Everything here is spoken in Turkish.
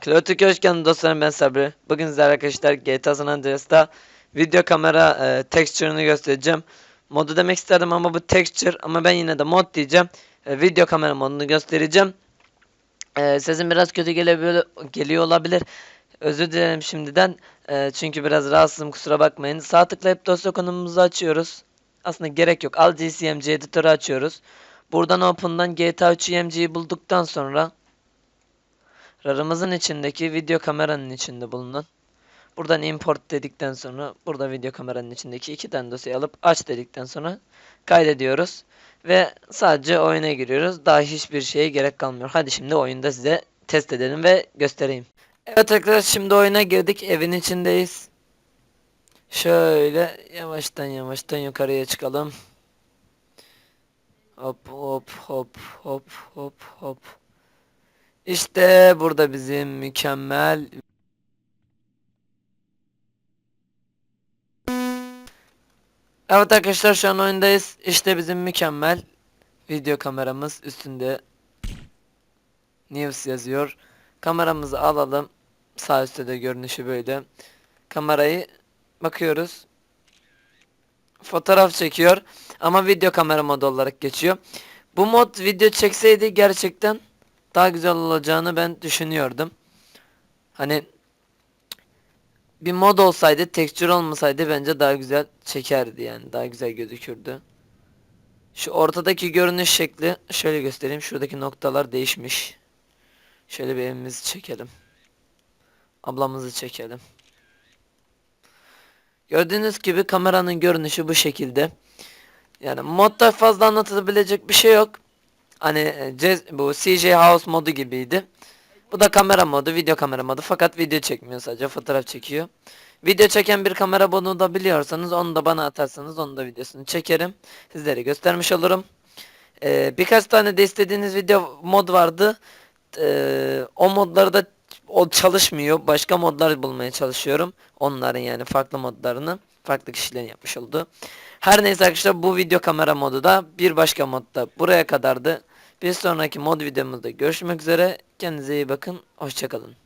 Klotik hoş geldin dostlarım ben Sabri. Bugün sizlerle arkadaşlar GTA San Andreas'ta video kamera e, texture'ını göstereceğim. Modu demek isterdim ama bu texture ama ben yine de mod diyeceğim. E, video kamera modunu göstereceğim. E, sesim biraz kötü gelebiliyor, geliyor olabilir. Özür dilerim şimdiden. E, çünkü biraz rahatsızım kusura bakmayın. Sağ tıklayıp dosya konumumuzu açıyoruz. Aslında gerek yok. Al GCMG editörü açıyoruz. Buradan Open'dan GTA 3 EMG'yi bulduktan sonra RAR'ımızın içindeki video kameranın içinde bulunan buradan import dedikten sonra burada video kameranın içindeki iki tane dosyayı alıp aç dedikten sonra kaydediyoruz ve sadece oyuna giriyoruz. Daha hiçbir şeye gerek kalmıyor. Hadi şimdi oyunda size test edelim ve göstereyim. Evet arkadaşlar şimdi oyuna girdik. Evin içindeyiz. Şöyle yavaştan yavaştan yukarıya çıkalım. Hop hop hop hop hop hop. İşte burada bizim mükemmel Evet arkadaşlar şu an oyundayız. İşte bizim mükemmel video kameramız üstünde News yazıyor. Kameramızı alalım. Sağ üstte de görünüşü böyle. Kamerayı bakıyoruz. Fotoğraf çekiyor ama video kamera modu olarak geçiyor. Bu mod video çekseydi gerçekten daha güzel olacağını ben düşünüyordum. Hani bir mod olsaydı, texture olmasaydı bence daha güzel çekerdi yani. Daha güzel gözükürdü. Şu ortadaki görünüş şekli şöyle göstereyim. Şuradaki noktalar değişmiş. Şöyle bir evimizi çekelim. Ablamızı çekelim. Gördüğünüz gibi kameranın görünüşü bu şekilde. Yani modda fazla anlatabilecek bir şey yok. Hani e, bu CJ House modu gibiydi. Bu da kamera modu, video kamera modu. Fakat video çekmiyor sadece, fotoğraf çekiyor. Video çeken bir kamera modu da biliyorsanız onu da bana atarsanız onun da videosunu çekerim. Sizlere göstermiş olurum. Ee, birkaç tane de istediğiniz video mod vardı. Ee, o modları da o çalışmıyor. Başka modlar bulmaya çalışıyorum. Onların yani farklı modlarını farklı kişilerin yapmış oldu. Her neyse arkadaşlar bu video kamera modu da bir başka modda buraya kadardı. Bir sonraki mod videomuzda görüşmek üzere. Kendinize iyi bakın. Hoşçakalın.